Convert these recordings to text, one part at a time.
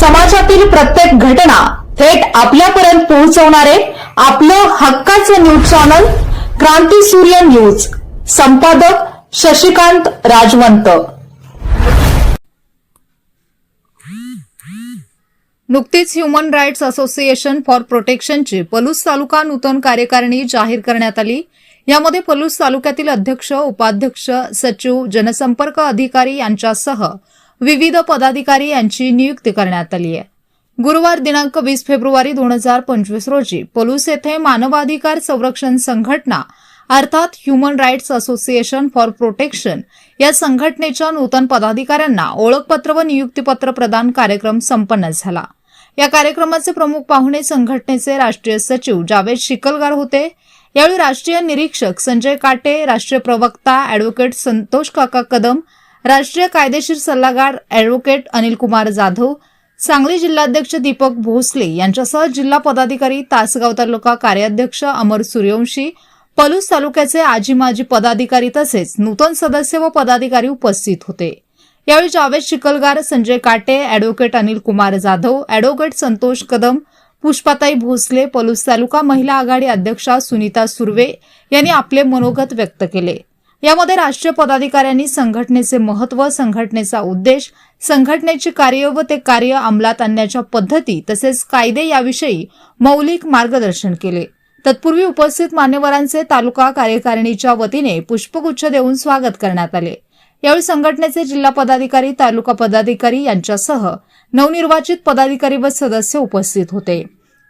समाजातील प्रत्येक घटना थेट आपल्यापर्यंत पोहोचवणारे आपलं हक्काचं न्यूज चॅनल क्रांती सूर्य न्यूज. संपादक शशिकांत राजवंत. नुकतीच ह्युमन राईट्स असोसिएशन फॉर प्रोटेक्शनची पलूस तालुका नूतन कार्यकारिणी जाहीर करण्यात आली. यामध्ये पलूस तालुक्यातील अध्यक्ष उपाध्यक्ष सचिव जनसंपर्क अधिकारी यांच्यासह विविध पदाधिकारी यांची नियुक्ती करण्यात आली आहे. गुरुवार दिनांक वीस फेब्रुवारी दोन हजार पंचवीस रोजी पलूस येथे मानवाधिकार संरक्षण संघटना अर्थात human rights association for protection या संघटनेच्या नूतन पदाधिकाऱ्यांना ओळखपत्र व नियुक्तीपत्र प्रदान कार्यक्रम संपन्न झाला. या कार्यक्रमाचे प्रमुख पाहुणे संघटनेचे राष्ट्रीय सचिव जावेद शिकलगार होते. यावेळी राष्ट्रीय निरीक्षक संजय काटे राष्ट्रीय प्रवक्ता अॅडव्होकेट संतोष काका कदम राष्ट्रीय कायदेशीर सल्लागार अॅडव्होकेट अनिल कुमार जाधव सांगली जिल्हाध्यक्ष दीपक भोसले यांच्यासह जिल्हा पदाधिकारी तासगाव तालुका कार्याध्यक्ष अमर सूर्यवंशी पलूस तालुक्याचे आजी माजी पदाधिकारी तसेच नूतन सदस्य व पदाधिकारी उपस्थित होते. यावेळी जावेद शिकलगार संजय काटे अॅडव्होकेट अनिल कुमार जाधव अॅडव्होकेट संतोष कदम पुष्पाताई भोसले पलूस तालुका महिला आघाडी अध्यक्षा सुनीता सुर्वे यांनी आपले मनोगत व्यक्त केले. यामध्ये राष्ट्रीय पदाधिकाऱ्यांनी संघटनेचे महत्त्व संघटनेचा उद्देश संघटनेची कार्य व ते कार्य अंमलात आणण्याच्या पद्धती तसेच कायदे याविषयी मौलिक मार्गदर्शन केले. तत्पूर्वी उपस्थित मान्यवरांचे तालुका कार्यकारिणीच्या वतीने पुष्पगुच्छ देऊन स्वागत करण्यात आले. यावेळी संघटनेचे जिल्हा पदाधिकारी तालुका पदाधिकारी यांच्यासह नवनिर्वाचित पदाधिकारी व सदस्य उपस्थित होते.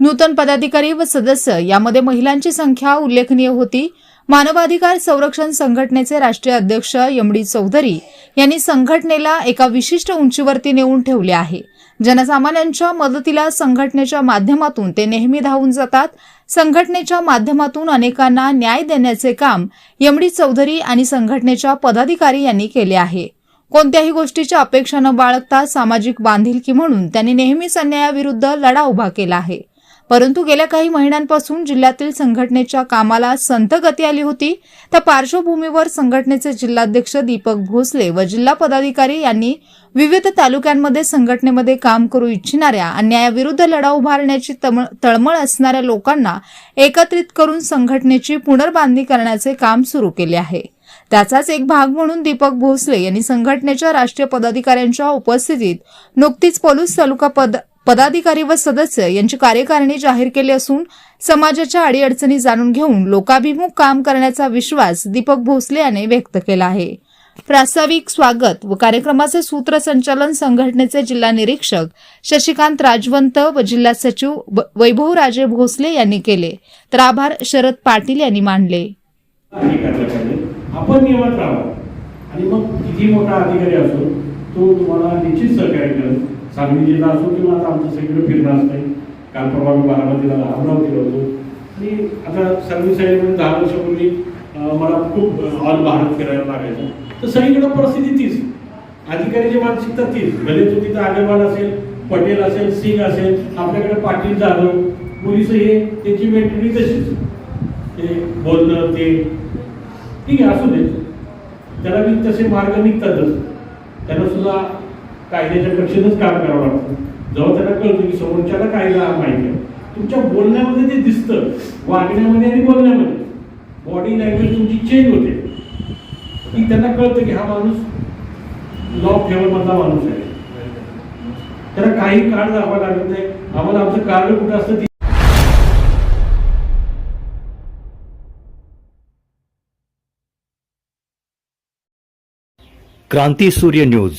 नूतन पदाधिकारी व सदस्य यामध्ये महिलांची संख्या उल्लेखनीय होती. मानवाधिकार संरक्षण संघटनेचे राष्ट्रीय अध्यक्ष यमडी चौधरी यांनी संघटनेला एका विशिष्ट उंचीवरती नेऊन ठेवले आहे. जनसामान्यांच्या मदतीला संघटनेच्या माध्यमातून ते नेहमी धावून जातात. संघटनेच्या माध्यमातून अनेकांना न्याय देण्याचे काम यमडी चौधरी आणि संघटनेच्या पदाधिकारी यांनी केले आहे. कोणत्याही गोष्टीची अपेक्षा न बाळगता सामाजिक बांधिलकी म्हणून त्यांनी नेहमीच अन्यायाविरुद्ध लढा उभा केला आहे. परंतु गेल्या काही महिन्यांपासून जिल्ह्यातील संघटनेच्या कामाला संथ गती आली होती. त्या पार्श्वभूमीवर संघटनेचे जिल्हाध्यक्ष दीपक भोसले व जिल्हा पदाधिकारी यांनी विविध तालुक्यांमध्ये संघटनेमध्ये काम करू इच्छिणाऱ्या अन्यायाविरुद्ध लढा उभारण्याची तम- तळमळ असणाऱ्या लोकांना एकत्रित करून संघटनेची पुनर्बांधणी करण्याचे काम सुरू केले आहे. त्याचाच एक भाग म्हणून दीपक भोसले यांनी संघटनेच्या राष्ट्रीय पदाधिकाऱ्यांच्या उपस्थितीत नुकतीच पोलीस तालुका पद पदाधिकारी व सदस्य यांची कार्यकारिणी जाहीर केली असून समाजाच्या अडीअडचणी जाणून घेऊन लोकाभिमुख काम करण्याचा विश्वास दीपक भोसले याने व्यक्त केला आहे. प्रास्ताविक स्वागत व कार्यक्रमाचे सूत्रसंचालन संघटनेचे जिल्हा निरीक्षक शशिकांत राजवंत व जिल्हा सचिव वैभव वैभवराजे भोसले यांनी केले. तर आभार शरद पाटील यांनी मानले. आपण नियमात आणि मग किती मोठा अधिकारी असो तो तुम्हाला निश्चित सहकार्य करेल. सांगली जिल्हा असो किंवा आता आमचं सगळीकडे फिरणं असतंय. काल परवा मी बारामतीला अमरावतीला होतो. आणि आता सर्व्हिस साईडमध्ये दहा वर्षापूर्वी मला खूप ऑल भारत फिरायला लागायचं. तर सगळीकडे परिस्थिती तीच. अधिकाऱ्याची मानसिकता तीच. भले तो तिथं अगरवाल असेल पटेल असेल सिंग असेल आपल्याकडे पाटील जाधव पोलीस हे त्याची मेंटेनी तशीच. ते बोलणं ते. ठीक आहे असू दे. त्याला मी तसे मार्ग निघतातच. त्यांना सुद्धा कायद्याच्या कक्षेतच काम करावं लागतं. जेव्हा त्यांना कळतं की समोरच्याला कायदा माहिती आहे. तुमच्या बोलण्यामध्ये ते दिसतं वागण्यामध्ये आणि बोलण्यामध्ये बॉडी लँग्वेज तुमची चेंज होते. की त्यांना कळतं की हा माणूस लॉ फेवरमधला माणूस आहे. त्याला काही कार्ड दाखवावं लागत नाही. आम्हाला आमचं कार्ड कुठं असतं ती क्रांती सूर्य न्यूज.